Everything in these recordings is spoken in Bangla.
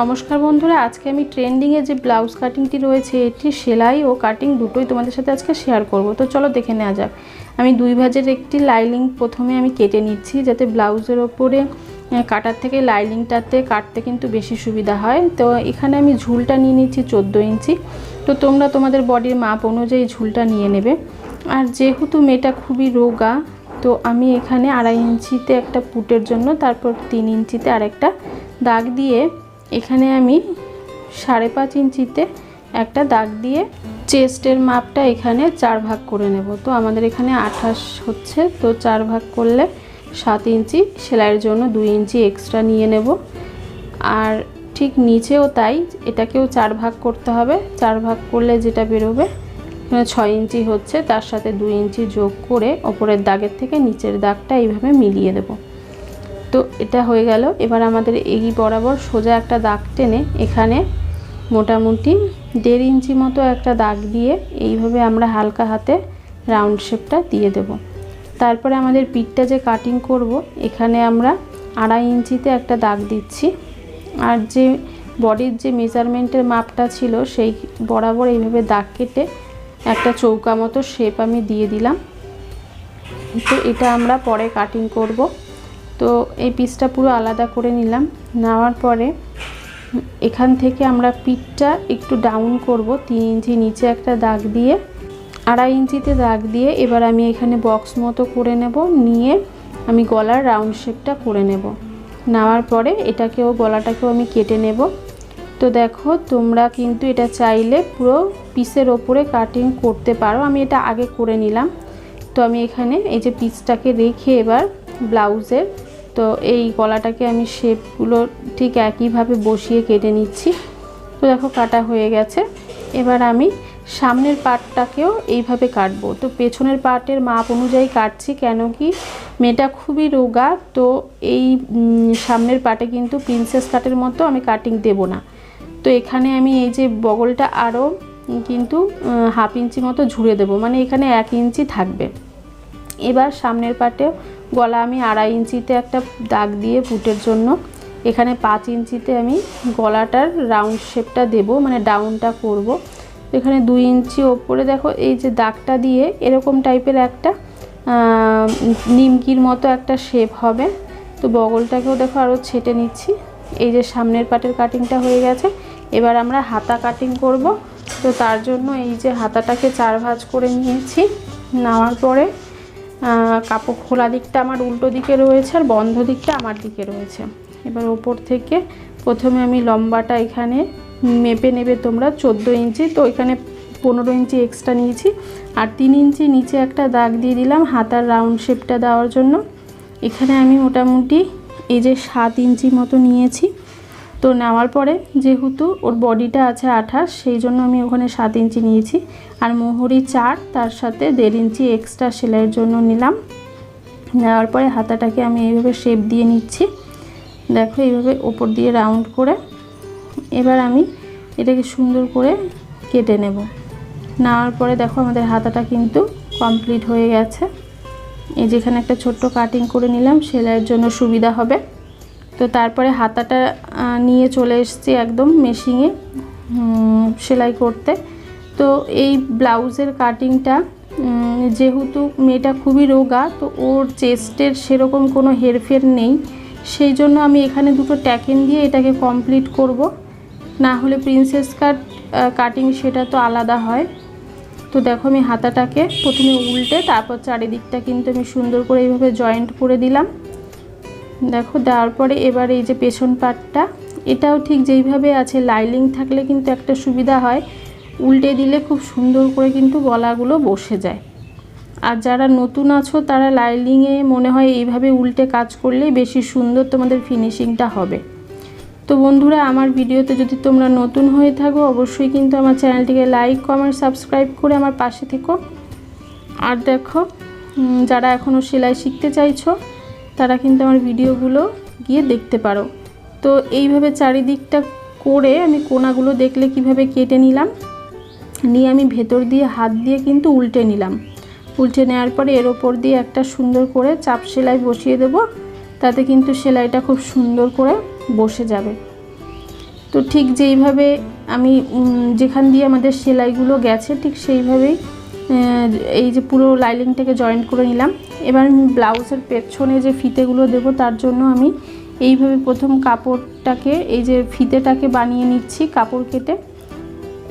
নমস্কার বন্ধুরা, আজকে আমি ট্রেন্ডিংয়ে যে ব্লাউজ কাটিংটি রয়েছে, এটি সেলাই ও কাটিং দুটোই তোমাদের সাথে আজকে শেয়ার করব। তো চলো দেখে নেওয়া যাক। আমি দুই ভাজের একটি লাইলিং প্রথমে আমি কেটে নিচ্ছি, যাতে ব্লাউজের ওপরে কাটার থেকে লাইলিংটাতে কাটতে কিন্তু বেশি সুবিধা হয়। তো এখানে আমি ঝুলটা নিয়ে নিচ্ছি চোদ্দ ইঞ্চি। তো তোমরা তোমাদের বডির মাপ অনুযায়ী ঝুলটা নিয়ে নেবে। আর যেহেতু মেয়েটা খুবই রোগা, তো আমি এখানে আড়াই ইঞ্চিতে একটা পুটের জন্য, তারপর তিন ইঞ্চিতে আরেকটা দাগ দিয়ে এখানে আমি সাড়ে পাঁচ ইঞ্চিতে একটা দাগ দিয়ে চেস্টের মাপটা এখানে চার ভাগ করে নেব। তো আমাদের এখানে আঠাশ হচ্ছে, তো চার ভাগ করলে সাত ইঞ্চি। সেলাইয়ের জন্য দুই ইঞ্চি এক্সট্রা নিয়ে নেব। আর ঠিক নিচেও তাই, এটাকেও চার ভাগ করতে হবে। চার ভাগ করলে যেটা বেরোবে ছয় ইঞ্চি হচ্ছে, তার সাথে দুই ইঞ্চি যোগ করে ওপরের দাগের থেকে নিচের দাগটা এইভাবে মিলিয়ে দেবো। তো এটা হয়ে গেল। এবার আমাদের এই বরাবর সোজা একটা দাগ টেনে এখানে মোটামুটি দেড় ইঞ্চি মতো একটা দাগ দিয়ে এইভাবে আমরা হালকা হাতে রাউন্ড শেপটা দিয়ে দেব। তারপরে আমাদের পিঠটা যে কাটিং করব, এখানে আমরা আড়াই ইঞ্চিতে একটা দাগ দিচ্ছি। আর যে বডির যে মেজারমেন্টের মাপটা ছিল, সেই বরাবর এইভাবে দাগ কেটে একটা চৌকা মতো শেপ আমি দিয়ে দিলাম। তো এটা আমরা পরে কাটিং করব। তো এই পিসটা পুরো আলাদা করে নিলাম। নেওয়ার পরে এখান থেকে আমরা পিঠটা একটু ডাউন করব তিন ইঞ্চি নিচে একটা দাগ দিয়ে। আড়াই ইঞ্চিতে দাগ দিয়ে এবার আমি এখানে বক্স মতো করে নেব, নিয়ে আমি গলার রাউন্ড শেপটা করে নেব। নেওয়ার পরে এটাকেও, গলাটাকেও আমি কেটে নেব। তো দেখো, তোমরা কিন্তু এটা চাইলে পুরো পিসের ওপরে কাটিং করতে পারো। আমি এটা আগে করে নিলাম। তো আমি এখানে এই যে পিসটাকে রেখে এবার ব্লাউজের তো এই গলাটাকে আমি শেপগুলো ঠিক একইভাবে বসিয়ে কেটে নিচ্ছি। তো দেখো কাটা হয়ে গেছে। এবার আমি সামনের পার্টটাকেও এইভাবে কাটবো। তো পেছনের পার্টের মাপ অনুযায়ী কাটছি কেন কি মেয়েটা খুবই রোগা, তো এই সামনের পার্টে কিন্তু প্রিন্সেস কাটের মতো আমি কাটিং দেব না। তো এখানে আমি এই যে বগলটা আরও কিন্তু হাফ ইঞ্চি মতো ঝুড়ে দেবো। মানে এখানে এক ইঞ্চি থাকবে। এবার সামনের পাটে গলা আমি আড়াই ইঞ্চিতে একটা দাগ দিয়ে পুটের জন্য। এখানে পাঁচ ইঞ্চিতে আমি গলাটার রাউন্ড শেপটা দেব মানে ডাউনটা করব। এখানে দুই ইঞ্চি ওপরে দেখো, এই যে দাগটা দিয়ে এরকম টাইপের একটা নিমকির মতো একটা শেপ হবে। তো বগলটাকেও দেখো আরও ছেটে নিচ্ছি। এই যে সামনের পাটের কাটিংটা হয়ে গেছে। এবার আমরা হাতা কাটিং করব। তো তার জন্য এই যে হাতাটাকে চার ভাঁজ করে নিয়েছি নেওয়ার পরে কাপড় খোলা দিকটা আমার উল্টো দিকে রয়েছে আর বন্ধ দিকটা আমার দিকে রয়েছে। এবার ওপর থেকে প্রথমে আমি লম্বাটা এখানে মেপে নেবে তোমরা, চোদ্দ ইঞ্চি, তো এখানে পনেরো ইঞ্চি এক্সট্রা নিয়েছি। আর তিন ইঞ্চি নিচে একটা দাগ দিয়ে দিলাম হাতার রাউন্ড শেপটা দেওয়ার জন্য। এখানে আমি মোটামুটি এই যে সাত ইঞ্চি মতো নিয়েছি। তো নেওয়ার পরে যেহেতু ওর বডিটা আছে আঠাশ, সেই জন্য আমি ওখানে সাত ইঞ্চি নিয়েছি। আর মোহরি চার, তার সাথে দেড় ইঞ্চি এক্সট্রা সেলাইয়ের জন্য নিলাম। নেওয়ার পরে হাতাটাকে আমি এইভাবে শেপ দিয়ে নিচ্ছি। দেখো এইভাবে ওপর দিয়ে রাউন্ড করে এবার আমি এটাকে সুন্দর করে কেটে নেব। নেওয়ার পরে দেখো আমাদের হাতাটা কিন্তু কমপ্লিট হয়ে গেছে। এই যেখানে একটা ছোট্ট কাটিং করে নিলাম, সেলাইয়ের জন্য সুবিধা হবে। তো তারপরে হাতাটা নিয়ে চলে এসেছি একদম মেশিনে সেলাই করতে। তো এই ব্লাউজের কাটিংটা যেহেতু মেয়েটা খুবই রোগা, তো ওর চেস্টের সেরকম কোনো হেরফের নেই। সেই জন্য আমি এখানে দুটো ট্যাকেন দিয়ে এটাকে কমপ্লিট করব। না হলে প্রিন্সেস কাট কাটিং সেটা তো আলাদা হয়। তো দেখো আমি হাতাটাকে প্রথমে উল্টে, তারপর চারিদিকটা কিন্তু আমি সুন্দর করে এইভাবে জয়েন্ট করে দিলাম। দেখো দেওয়ার পরে এবার এই যে পেছন পাটটা, এটাও ঠিক যেইভাবে আছে লাইলিং থাকলে কিন্তু একটা সুবিধা হয়। উল্টে দিলে খুব সুন্দর করে কিন্তু গলাগুলো বসে যায়। আর যারা নতুন আছো, তারা লাইলিংয়ে মনে হয় এইভাবে উল্টে কাজ করলেই বেশি সুন্দর তোমাদের ফিনিশিংটা হবে। তো বন্ধুরা, আমার ভিডিওতে যদি তোমরা নতুন হয়ে থাকো, অবশ্যই কিন্তু আমার চ্যানেলটিকে লাইক, কমেন্ট, সাবস্ক্রাইব করে আমার পাশে থেকো। আর দেখো যারা এখনও সেলাই শিখতে চাইছো তারা কিন্তু আমার ভিডিওগুলো গিয়ে দেখতে পারো। তো এইভাবে চারিদিকটা করে আমি কোনাগুলো দেখলে কীভাবে কেটে নিলাম, নিয়ে আমি ভেতর দিয়ে হাত দিয়ে কিন্তু উল্টে নিলাম। উল্টে নেওয়ার পরে এর ওপর দিয়ে একটা সুন্দর করে চাপ সেলাই বসিয়ে দেব, তাতে কিন্তু সেলাইটা খুব সুন্দর করে বসে যাবে। তো ঠিক যেইভাবে আমি যেখান দিয়ে আমাদের সেলাইগুলো গেছে, ঠিক সেইভাবেই এই যে পুরো লাইলিংটাকে জয়েন্ট করে নিলাম। এবার আমি ব্লাউজের পেছনে যে ফিতেগুলো দেবো, তার জন্য আমি এইভাবে প্রথম কাপড়টাকে, এই যে ফিতেটাকে বানিয়ে নিচ্ছি কাপড় কেটে।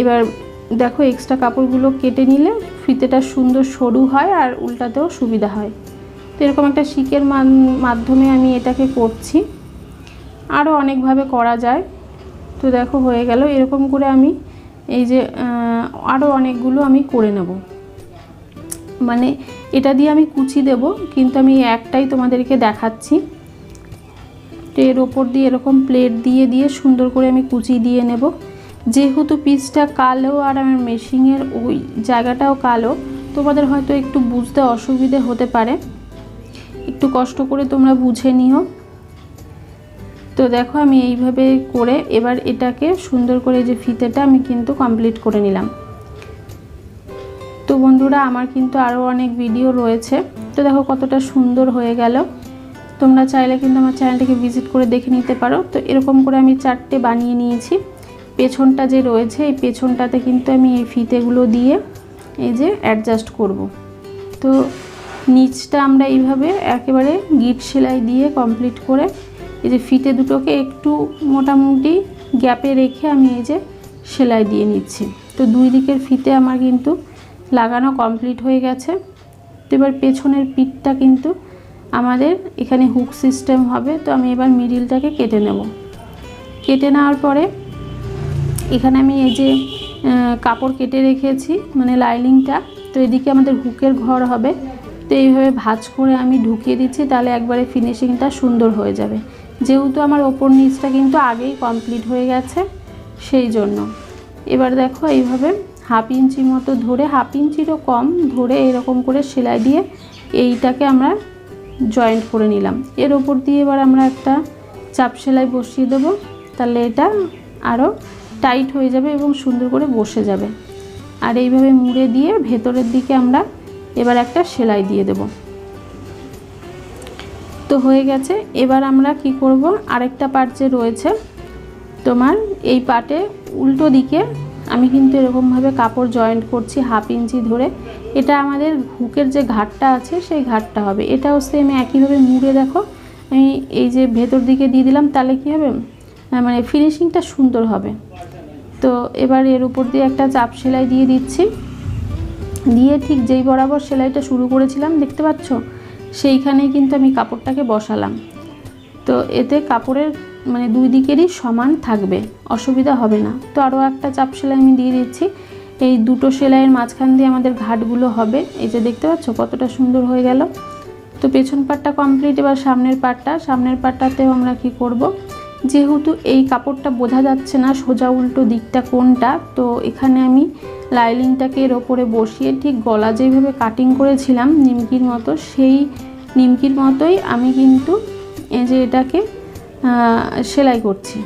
এবার দেখো এক্সট্রা কাপড়গুলো কেটে নিলে ফিতেটা সুন্দর সরু হয় আর উল্টাতেও সুবিধা হয়। তো এরকম একটা শিকের মাধ্যমে আমি এটাকে করছি। আরও অনেকভাবে করা যায়। তো দেখো হয়ে গেল। এরকম করে আমি এই যে আরও অনেকগুলো আমি করে নেব। মানে এটা দিয়ে আমি কুচি দেব, কিন্তু আমি একটাই তোমাদেরকে দেখাচ্ছি। এর ওপর দিয়ে এরকম প্লেট দিয়ে দিয়ে সুন্দর করে আমি কুচি দিয়ে নেব। যেহেতু পিসটা কালো আর আমার মেশিনের ওই জায়গাটাও কালো, তোমাদের হয়তো একটু বুঝতে অসুবিধে হতে পারে। একটু কষ্ট করে তোমরা বুঝে নিও। তো দেখো আমি এইভাবে করে এবার এটাকে সুন্দর করে যে ফিতেটা আমি কিন্তু কমপ্লিট করে নিলাম। বন্ধুরা, আমার কিন্তু আরও অনেক ভিডিও রয়েছে। তো দেখো কতটা সুন্দর হয়ে গেল। তোমরা চাইলে কিন্তু আমার চ্যানেলটাকে ভিজিট করে দেখে নিতে পারো। তো এরকম করে আমি চারটে বানিয়ে নিয়েছি। পেছনটা যে রয়েছে, এই পেছনটাতে কিন্তু আমি এই ফিতেগুলো দিয়ে এই যে অ্যাডজাস্ট করব। তো নিচটা আমরা এইভাবে একেবারে গিট সেলাই দিয়ে কমপ্লিট করে এই যে ফিতে দুটোকে একটু মোটামুটি গ্যাপে রেখে আমি এই যে সেলাই দিয়ে নিচ্ছি। তো দুই দিকের ফিতে আমার কিন্তু লাগানো কমপ্লিট হয়ে গেছে। তো এবার পেছনের পিঠটা কিন্তু আমাদের এখানে হুক সিস্টেম হবে। তো আমি এবার মিডিলটাকে কেটে নেব। কেটে নেওয়ার পরে এখানে আমি এই যে কাপড় কেটে রেখেছি মানে লাইনিংটা তো এদিকে আমাদের হুকের ঘর হবে। তো এইভাবে ভাঁজ করে আমি ঢুকিয়ে দিচ্ছি, তাহলে একবারে ফিনিশিংটা সুন্দর হয়ে যাবে। যেহেতু আমার ওপর নিচটা কিন্তু আগেই কমপ্লিট হয়ে গেছে, সেই জন্য। এবার দেখো এইভাবে হাফ ইঞ্চি মতো ধরে, হাফ ইঞ্চিরও কম ধরে এরকম করে সেলাই দিয়ে এইটাকে আমরা জয়েন্ট করে নিলাম। এর ওপর দিয়ে এবার আমরা একটা চাপ সেলাই বসিয়ে দেবো। তাহলে এটা আরও টাইট হয়ে যাবে এবং সুন্দর করে বসে যাবে। আর এইভাবে মুড়ে দিয়ে ভেতরের দিকে আমরা এবার একটা সেলাই দিয়ে দেব। তো হয়ে গেছে। এবার আমরা কি করব? আরেকটা পার্ট যে রয়েছে তোমার এই পার্টে উল্টো দিকে আমি কিন্তু এরকমভাবে কাপড় জয়েন্ট করছি হাফ ইঞ্চি ধরে। এটা আমাদের হুকের যে ঘাটটা আছে, সেই ঘাটটা হবে। এটাও সেম একইভাবে মুড়ে দেখো। আমি এই যে ভেতর দিকে দিয়ে দিলাম, তাহলে কী হবে? মানে ফিনিশিংটা সুন্দর হবে। তো এবার এর উপর দিয়ে একটা চাপ সেলাই দিয়ে দিচ্ছি। দিয়ে ঠিক যেই বরাবর সেলাইটা শুরু করেছিলাম, দেখতে পাচ্ছ? সেইখানেই কিন্তু আমি কাপড়টাকে বসালাম। তো এতে কাপড়ের মানে দুই দিকেরই সমান থাকবে, অসুবিধা হবে না। তো আরও একটা চাপ সেলাই আমি দিয়ে দিচ্ছি। এই দুটো সেলাইয়ের মাঝখান দিয়ে আমাদের ঘাটগুলো হবে। এই যে দেখতে পাচ্ছ কতটা সুন্দর হয়ে গেল। তো পেছন পাটটা কমপ্লিট এবার সামনের পাটটা। সামনের পাটটাতেও আমরা কি করব? যেহেতু এই কাপড়টা বোঝা যাচ্ছে না সোজা উল্টো দিকটা কোনটা, তো এখানে আমি লাইলিংটাকে এর ওপরে বসিয়ে ঠিক গলা যেভাবে কাটিং করেছিলাম, নিমকির মতো, সেই নিমকির মতোই আমি কিন্তু এই যে এটাকে সেলাই করছি।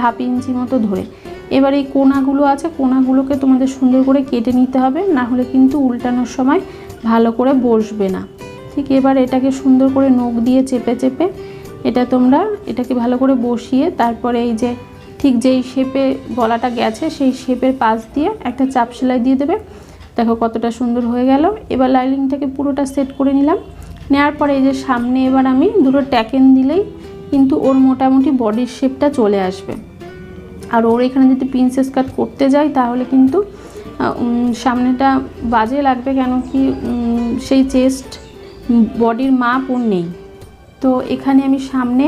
হাফ ইঞ্চি মতো ধরে। এবার এই কোনাগুলো আছে, কোনাগুলোকে তোমাদের সুন্দর করে কেটে নিতে হবে, না হলে কিন্তু উল্টানোর সময় ভালো করে বসবে না। ঠিক এবার এটাকে সুন্দর করে নখ দিয়ে চেপে চেপে এটা তোমরা এটাকে ভালো করে বসিয়ে তারপরে এই যে ঠিক যেই শেপে গলাটা গেছে, সেই শেপের পাশ দিয়ে একটা চাপ সেলাই দিয়ে দেবে। দেখো কতটা সুন্দর হয়ে গেল। এবার লাইলিংটাকে পুরোটা সেট করে নিলাম। নেওয়ার পরে এই যে সামনে এবার আমি দুটো ট্যাকেন দিলেই কিন্তু ওর মোটামুটি বডির শেপটা চলে আসবে। আর ওর এখানে যদি প্রিন্সেস কাট করতে যাই, তাহলে কিন্তু সামনেটা বাজে লাগবে কেন কি সেই চেস্ট বডির মাপ ওর নেই। তো এখানে আমি সামনে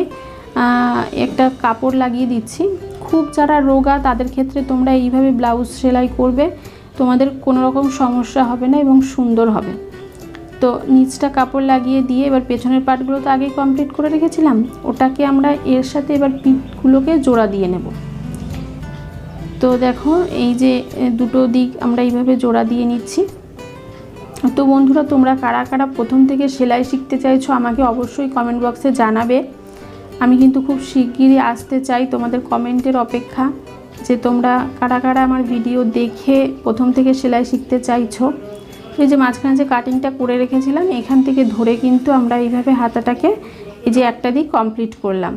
একটা কাপড় লাগিয়ে দিচ্ছি। খুব যারা রোগা, তাদের ক্ষেত্রে তোমরা এইভাবে ব্লাউজ সেলাই করবে, তোমাদের কোনো রকম সমস্যা হবে না এবং সুন্দর হবে। তো নিচটা কাপড় লাগিয়ে দিয়ে এবার পেছনের পার্টগুলো তো আগেই কমপ্লিট করে রেখেছিলাম। ওটাকে আমরা এর সাথে এবার পিঠগুলোকে জোড়া দিয়ে নেব। তো দেখো, এই যে দুটো দিক আমরা এইভাবে জোড়া দিয়ে নিচ্ছি। তো বন্ধুরা, তোমরা কারা কারা প্রথম থেকে সেলাই শিখতে চাইছো আমাকে অবশ্যই কমেন্ট বক্সে জানাবে। আমি কিন্তু খুব শিগগিরই আসতে চাই তোমাদের কমেন্টের অপেক্ষা যে তোমরা কারা কারা আমার ভিডিও দেখে প্রথম থেকে সেলাই শিখতে চাইছো। এই যে মাঝখানে যে কাটিংটা করে রেখেছিলাম, এখান থেকে ধরে কিন্তু আমরা এইভাবে হাতাটাকে এই যে একটা দিক কমপ্লিট করলাম।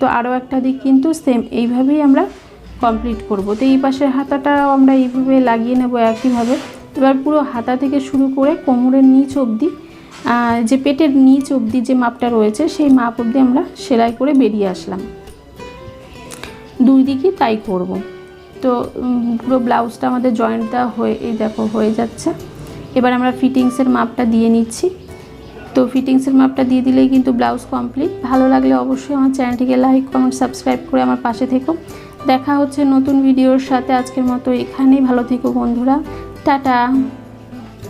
তো আরও একটা দিক কিন্তু সেম এইভাবেই আমরা কমপ্লিট করব। তো এই পাশের হাতাটাও আমরা এইভাবে লাগিয়ে নেব একইভাবে। এবার পুরো হাতা থেকে শুরু করে কোমরের নিচ অবধি যে পেটের নিচ অবধি যে মাপটা রয়েছে, সেই মাপ অবধি আমরা সেলাই করে বেরিয়ে আসলাম। দুই দিকই তাই করব। তো পুরো ব্লাউজটা আমাদের জয়েন্ট দেওয়া হয়ে, এই দেখো, হয়ে যাচ্ছে। এবার আমরা ফিটিংসের মাপটা দিয়ে নিচ্ছি। তো ফিটিংসের মাপটা দিয়ে দিলেই কিন্তু ব্লাউজ কমপ্লিট। ভালো লাগলে অবশ্যই আমার চ্যানেলটিকে লাইক, কমেন্ট, সাবস্ক্রাইব করে আমার পাশে থেকো। দেখা হচ্ছে নতুন ভিডিওর সাথে আজকের মতো এখানেই। ভালো থেকো বন্ধুরা। টাটা।